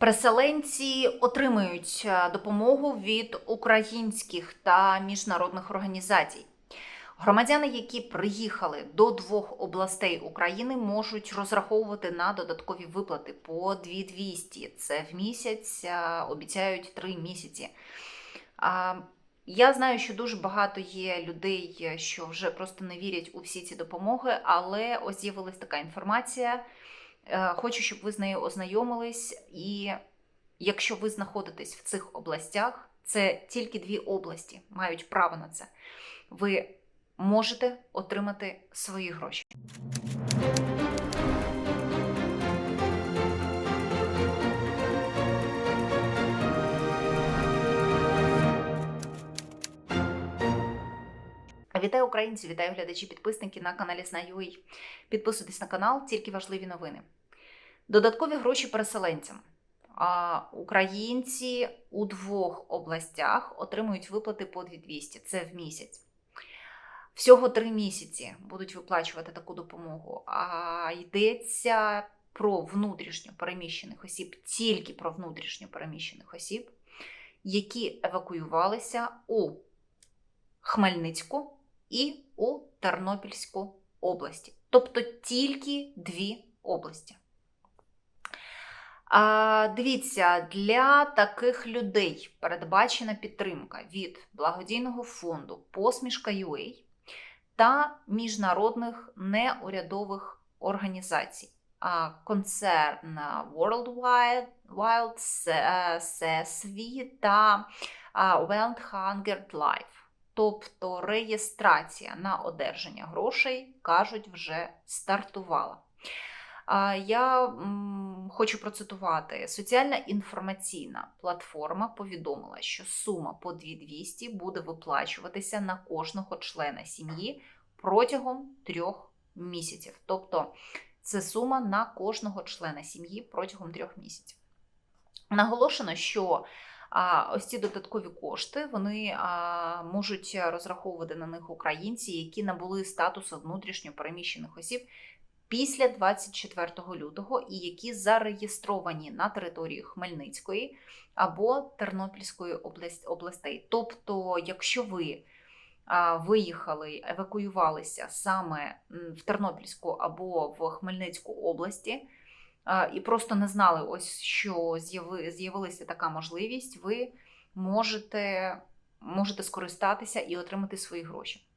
Переселенці отримують е, допомогу від українських та міжнародних організацій. Громадяни, які приїхали до двох областей України, можуть розраховувати на додаткові виплати по 2200. Це в місяць е, обіцяють три місяці. Я знаю, що дуже багато є людей, е, що вже просто не вірять у всі ці допомоги, але ось з'явилась така інформація. Е, Хочу, щоб ви з нею ознайомились. І якщо ви знаходитесь в цих областях, це тільки дві області мають право на це. Ви можете отримати свої гроші. Вітаю українці, вітаю глядачі, підписники на каналі Знаю.ua. Підписуйтесь на канал, тільки важливі новини. Додаткові гроші переселенцям. Українці у двох областях отримують виплати по 2200. Це в місяць. Всього три місяці будуть виплачувати таку допомогу. А йдеться про внутрішньо переміщених осіб, тільки про внутрішньо переміщених осіб, які евакуювалися у Хмельницьку і у Тернопільську області. Тобто тільки дві області. А, Дивіться, для таких людей передбачена підтримка від благодійного фонду Посмішка UA та міжнародних неурядових організацій. А, Концерн World Wide, Wild CSV та World Hunger Life. Тобто реєстрація на одержання грошей, кажуть, вже стартувала. Я хочу процитувати: соціальна інформаційна платформа повідомила, що сума по 2200 буде виплачуватися на кожного члена сім'ї протягом трьох місяців. Тобто це сума на кожного члена сім'ї протягом трьох місяців. Наголошено, що а ось ці додаткові кошти вони а, можуть розраховувати на них українці, які набули статусу внутрішньо переміщених осіб після 24 лютого і які зареєстровані на території Хмельницької або Тернопільської областей. Тобто, якщо ви виїхали, евакуювалися саме в Тернопільську або в Хмельницьку області і просто не знали, ось що з'явилася така можливість, ви можете, можете скористатися і отримати свої гроші.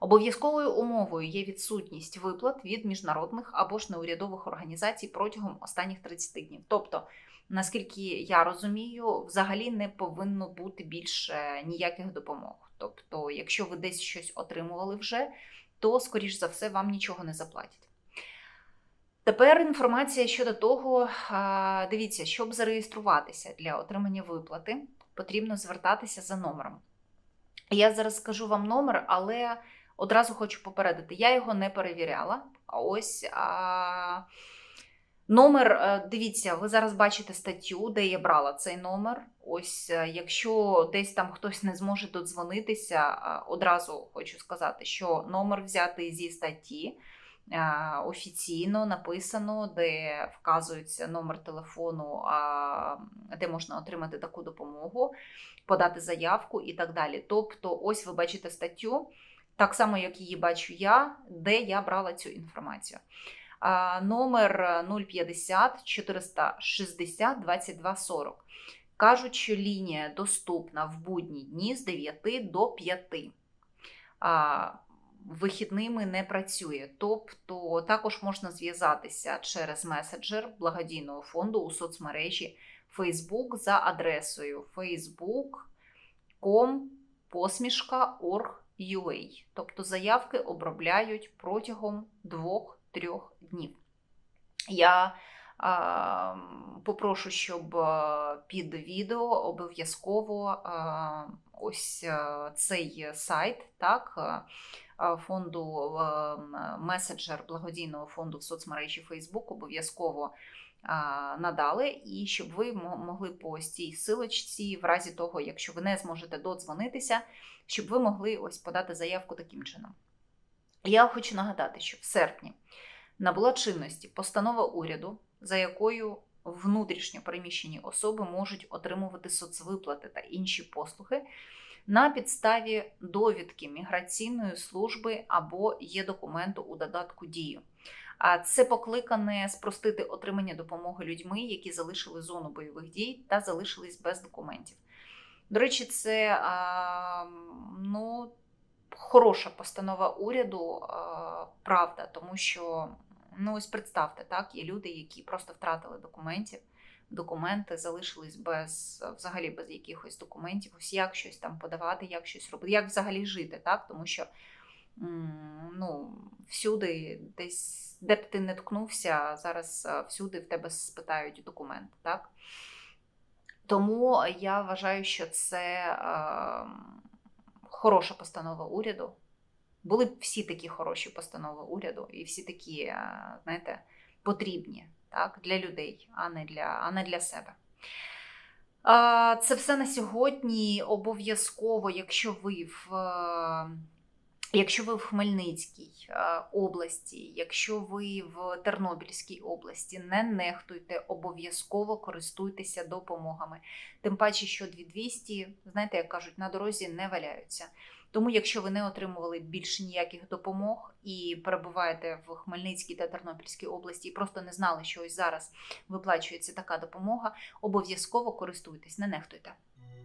Обов'язковою умовою є відсутність виплат від міжнародних або ж неурядових організацій протягом останніх 30 днів. Тобто, наскільки я розумію, взагалі не повинно бути більше ніяких допомог. Тобто, якщо ви десь щось отримували вже, то, скоріш за все, вам нічого не заплатять. Тепер інформація щодо того, дивіться, щоб зареєструватися для отримання виплати, потрібно звертатися за номером. Я зараз скажу вам номер, але одразу хочу попередити, я його не перевіряла. А ось а, номер, е, дивіться, ви зараз бачите статтю, де я брала цей номер. Ось, е, якщо десь там хтось не зможе додзвонитися, одразу хочу сказати, що номер взятий зі статті офіційно написано, де вказується номер телефону, де можна отримати таку допомогу, подати заявку і так далі. Тобто, ось ви бачите статтю, так само, як її бачу я, де я брала цю інформацію. Номер 050 460 2240. Кажуть, що лінія доступна в будні дні з 9 до 5 вихідними не працює. Тобто також можна зв'язатися через меседжер благодійного фонду у соцмережі Facebook за адресою facebook.com посмішка.org.ua. Тобто заявки обробляють протягом 2-3 днів. Я а, попрошу, щоб під відео обов'язково ось цей сайт, так, фонду меседжер благодійного фонду в соцмережі Facebook обов'язково надали, і щоб ви могли по цій силочці, в разі того, якщо ви не зможете додзвонитися, щоб ви могли ось подати заявку таким чином. Я хочу нагадати, що в серпні набула чинності постанова уряду, за якою внутрішньо переміщені особи можуть отримувати соцвиплати та інші послуги на підставі довідки міграційної служби або є документу у додатку дію. А це покликане спростити отримання допомоги людьми, які залишили зону бойових дій та залишились без документів. До речі, це ну, хороша постанова уряду, правда, тому що ну ось представте, так, є люди, які просто втратили документів. Документи залишились без взагалі без якихось документів. Ось як щось там подавати, як щось робити, як взагалі жити, так? Тому що ну, всюди, десь, де б ти не ткнувся, зараз е, всюди в тебе спитають документ, так? Тому я вважаю, що це е, хороша постанова уряду. Були б всі такі хороші постанови уряду, і всі такі, е, знаєте, потрібні так, для людей, а не для, а не для себе. А, Це все на сьогодні. Обов'язково, якщо ви в. е, Якщо ви в Хмельницькій е, області, якщо ви в Тернопільській області, не нехтуйте, обов'язково користуйтеся допомогами. Тим паче, що 2200, знаєте, як кажуть, на дорозі не валяються. Тому, якщо ви не отримували більше ніяких допомог і перебуваєте в Хмельницькій та Тернопільській області і просто не знали, що ось зараз виплачується така допомога, обов'язково користуйтесь, не нехтуйте.